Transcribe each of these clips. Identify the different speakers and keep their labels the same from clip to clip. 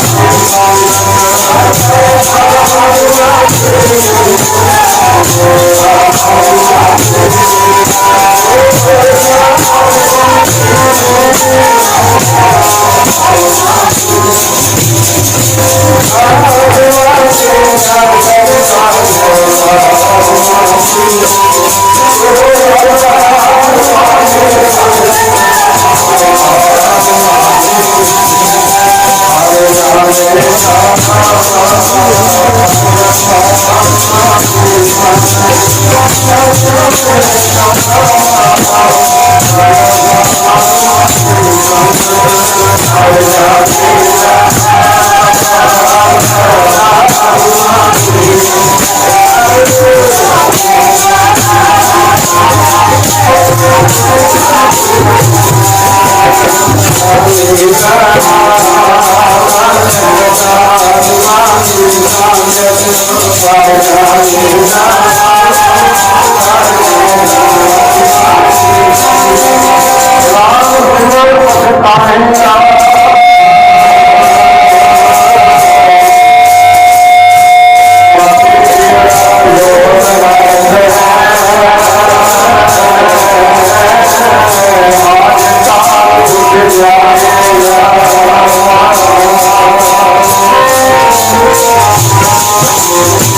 Speaker 1: Thank you. Thank you.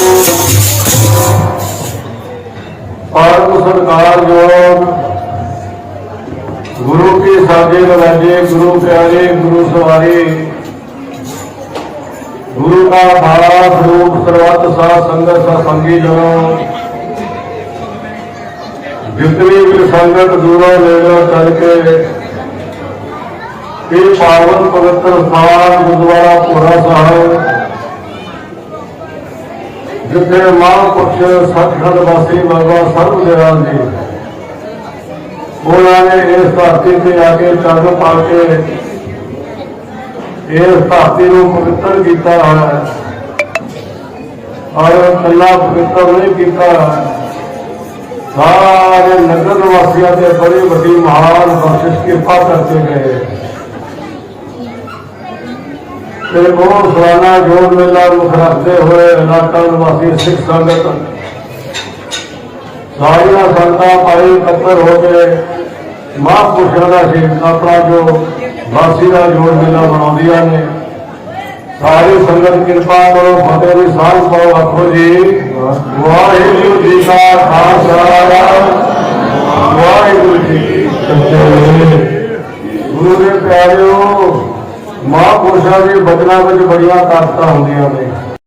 Speaker 1: ਪਰਮ ਸਤਿਕਾਰਯੋਗ ਗੁਰੂ ਕੀ ਸਾਜੇ ਬਲਾਜੇ ਗੁਰੂ ਪਿਆਰੇ, ਗੁਰੂ ਸਵਾਰੇ। ਗੁਰੂ ਦਾ ਭਾਵ ਰੂਪ ਸਰਵਤ ਸਾਧ ਸੰਗਤ, ਸਾ ਸੰਗੀ ਜਨੋ। ਜਿਤਨੀ ਵੀ ਸੰਗਤ ਦੂਰੋਂ ਨੇੜੋਂ ਚੱਲ ਕੇ, ਇਹ ਪਾਵਨ ਪਵਿੱਤਰ ਸਥਾਨ ਗੁਰਦੁਆਰਾ ਭੋਰਾ ਸਾਹਿਬ ਜਿੱਥੇ ਮਹਾਂਪੁਰਸ਼ ਸਤਖੰਡ ਵਾਸੀ ਬਾਬਾ ਸਰਬ ਦਿਆਲ ਜੀ। ਉਹਨਾਂ ਨੇ ਇਸ ਧਰਤੀ ਤੇ ਆ ਕੇ ਚਰਨ ਪਾ ਕੇ ਇਸ ਧਰਤੀ ਨੂੰ ਪਵਿੱਤਰ ਕੀਤਾ ਹੈ। ਔਰ ਕੱਲਾ ਪਵਿੱਤਰ ਨਹੀਂ ਕੀਤਾ ਸਾਰੇ ਨਗਰ ਵਾਸੀਆਂ ਤੇ ਬੜੀ ਵੱਡੀ ਮਹਾਨ ਬਖਸ਼ਿਸ਼ ਕਿਰਪਾ ਕਰਦੇ ਗਏ। ਤੇ ਬਹੁਤ ਸਾਲਾਨਾ ਜੋੜ ਮੇਲਾ ਮੁੱਖ ਰੱਖਦੇ ਹੋਏ ਇਲਾਕਾ ਨਿਵਾਸੀ ਸਿੱਖ ਸੰਗਤ? ਸਾਰੀਆਂ ਸੰਗਤਾਂ ਭਾਈ ਇਕੱਤਰ ਹੋ ਕੇ ਮਹਾਂਪੁਰਸ਼ਾਂ ਦਾ ਸੀ ਆਪਣਾ ਜੋ ਵਾਸੀ ਦਾ ਜੋੜ ਮੇਲਾ ਮਨਾਉਂਦੀਆਂ ਨੇ। ਸਾਰੀ ਸੰਗਤ ਕਿਰਪਾ ਕਰੋ, ਫਤਿਹ ਦੀ ਸਾਂਝ ਪਾਓ ਆਖੋ ਜੀ। ਵਾਹਿਗੁਰੂ ਜੀ ਕਾ ਖਾਲਸਾ। ਵਾਹਿਗੁਰੂ ਜੀ ਕੀ ਫਤਿਹ। ਗੁਰੂ ਦੇ ਪਿਆਰਿਓ ਮਹਾਂਪੁਰਸ਼ਾਂ ਦੇ ਬਚਨਾਂ ਵਿੱਚ ਬੜੀਆਂ ਤਾਕਤਾਂ ਹੁੰਦੀਆਂ ਨੇ।